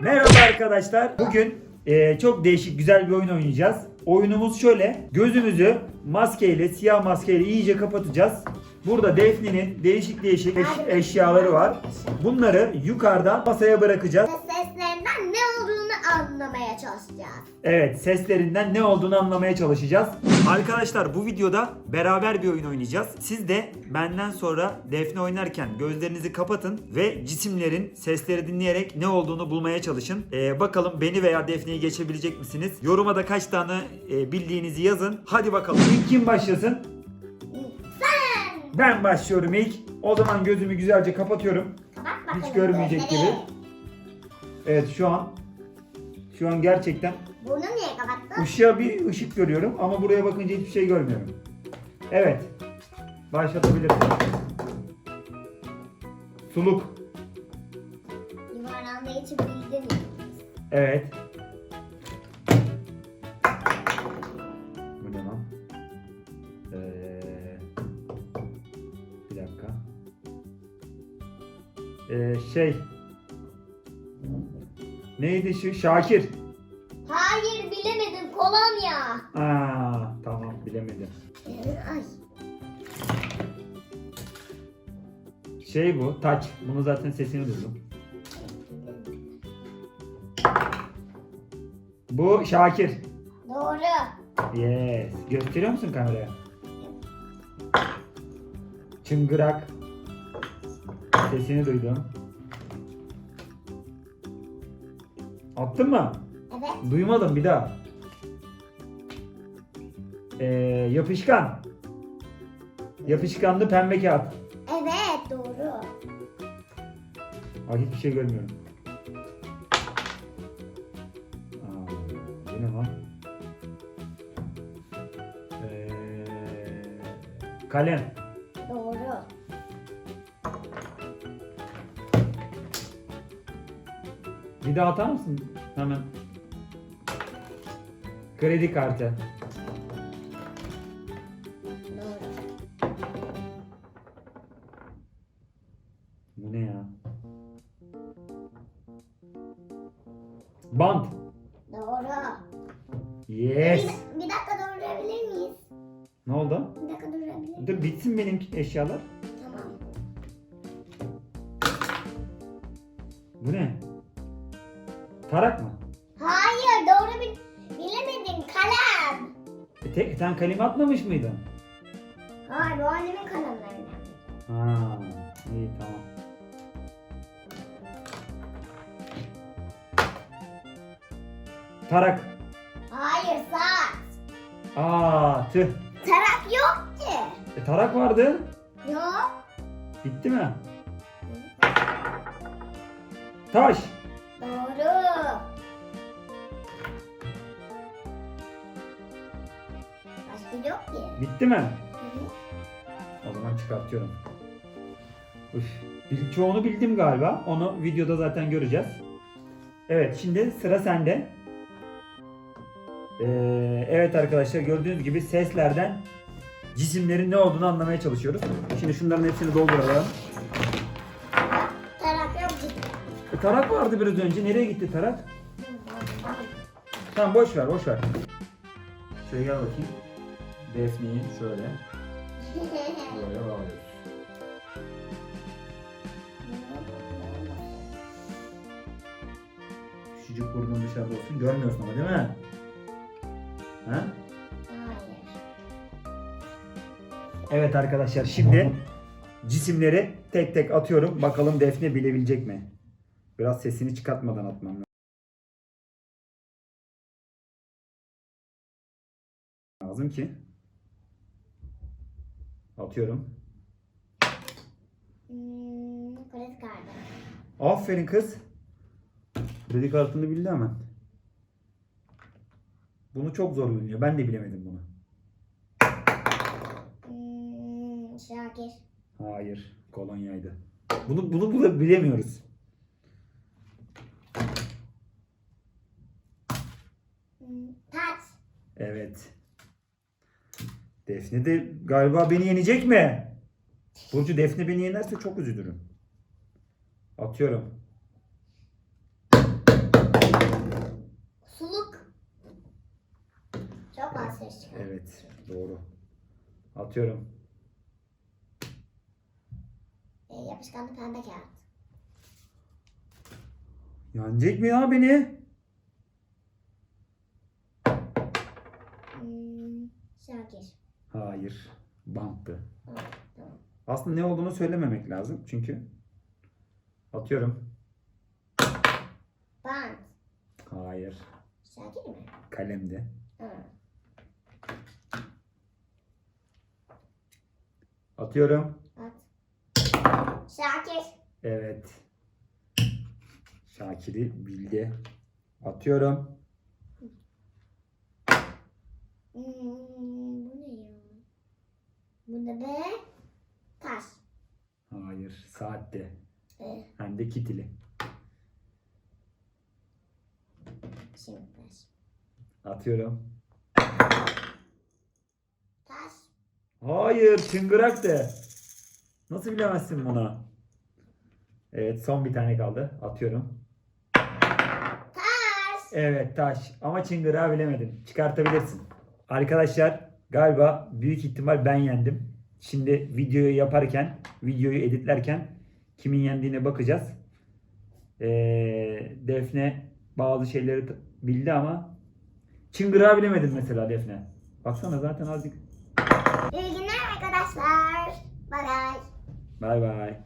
Merhaba arkadaşlar. Bugün e, çok değişik güzel bir oyun oynayacağız. Oyunumuz şöyle. Gözümüzü maskeyle, siyah maskeyle iyice kapatacağız. Burada Defne'nin değişik değişik eş- eşyaları var. Bunları yukarıdan masaya bırakacağız. Olduğunu anlamaya çalışacağız. Evet, seslerinden ne olduğunu anlamaya çalışacağız. Arkadaşlar bu videoda beraber bir oyun oynayacağız. Siz de benden sonra Defne oynarken gözlerinizi kapatın ve cisimlerin sesleri dinleyerek ne olduğunu bulmaya çalışın. Ee, bakalım beni veya Defne'yi geçebilecek misiniz? Yoruma da kaç tane e, bildiğinizi yazın. Hadi bakalım. İlk kim başlasın? Sen! Ben başlıyorum ilk. O zaman gözümü güzelce kapatıyorum. Kapat bakalım. Hiç görmeyecek gözleri. gibi. Evet şu an şu an gerçekten Bunu niye kapattın? Işığa bir ışık görüyorum ama buraya bakınca hiçbir şey görmüyorum. Evet. Başlatabilirsin. Suluk. Yuvarlandığı için bildin? Evet. Bu ne lan? Ee, bir dakika. Ee, şey. Neydi şu? Şakir. Hayır bilemedim kolonya. Aa, tamam bilemedim. Ay. Şey bu, taç. Bunu zaten sesini duydum. Bu Şakir. Doğru. Yes. Gösteriyor musun kameraya? Çıngırak. Sesini duydum. Attın mı? Evet. Duymadım bir daha. Ee, yapışkan. Yapışkanlı pembe kağıt. Evet doğru. Ay hiçbir şey görmüyorum. Aa, bu ne lan? Ee, kalem. Bir daha atar mısın? Hemen. Kredi kartı. Bu ne ya? Bant. Doğru. Yes. Bir, bir dakika durdurabilir miyiz? Ne oldu? Bir dakika durdurabilir miyiz? Dur bitsin benim eşyalar. Tamam. Bu ne? Tarak mı? Hayır doğru bil bilemedin kalem. E, tek, sen kalemi atmamış mıydın? Hayır bu annemin kalemlerinden. Ha, iyi tamam. Tarak. Hayır saat. Aa, tüh. Tarak yok ki. E, tarak vardı. Yok. Bitti mi? Taş. Doğru. Başka yok ki. Bitti mi? O zaman çıkartıyorum. Üf. Bil- Çoğunu bildim galiba. Onu videoda zaten göreceğiz. Evet şimdi sıra sende. Ee, evet arkadaşlar gördüğünüz gibi seslerden cisimlerin ne olduğunu anlamaya çalışıyoruz. Şimdi şunların hepsini dolduralım. Tarak vardı biraz önce. Nereye gitti tarak? Tamam boş ver boş ver. Şöyle gel bakayım. Defne'yi şöyle. Böyle bağlıyoruz. Küçücük burnun dışarıda olsun. Görmüyorsun ama değil mi? Ha? Evet arkadaşlar şimdi cisimleri tek tek atıyorum. Bakalım Defne bilebilecek mi? Biraz sesini çıkartmadan atmam lazım ki. Atıyorum. Hmm, kredi kartı. Aferin kız. Kredi kartını bildi hemen. Bunu çok zor biliniyor. Ben de bilemedim bunu. Hmm, Şakir. Hayır. Kolonyaydı. Bunu bunu bunu bilemiyoruz. Hmm, taç. Evet. Defne de galiba beni yenecek mi? Burcu Defne beni yenerse çok üzülürüm. Atıyorum. Suluk. Çok az ses çıkar. Evet doğru. Atıyorum. E, yapışkanlı pembe kağıt. Yenecek mi ya beni? Şakir. Hayır. Banttı. Aslında ne olduğunu söylememek lazım çünkü. Atıyorum. Bant. Hayır. Şakir mi? Kalemde. Ha. Atıyorum. At. Şakir. Evet. Şakir'i bildi. Atıyorum. Hmm, bu ne ya? Bu ne be? Taş. Hayır. Saatte. E, Hem de kitili. şimdi taş. Atıyorum. Taş. Hayır. Çıngırak de. Nasıl bilemezsin bunu? Evet. Son bir tane kaldı. Atıyorum. Taş. Evet taş. Ama çıngırağı bilemedin. Çıkartabilirsin. Arkadaşlar galiba büyük ihtimal ben yendim. Şimdi videoyu yaparken, videoyu editlerken kimin yendiğine bakacağız. Ee, Defne bazı şeyleri bildi ama çıngırağı bilemedin mesela Defne. Baksana zaten azıcık. İyi günler arkadaşlar. Bye bye. Bay bay.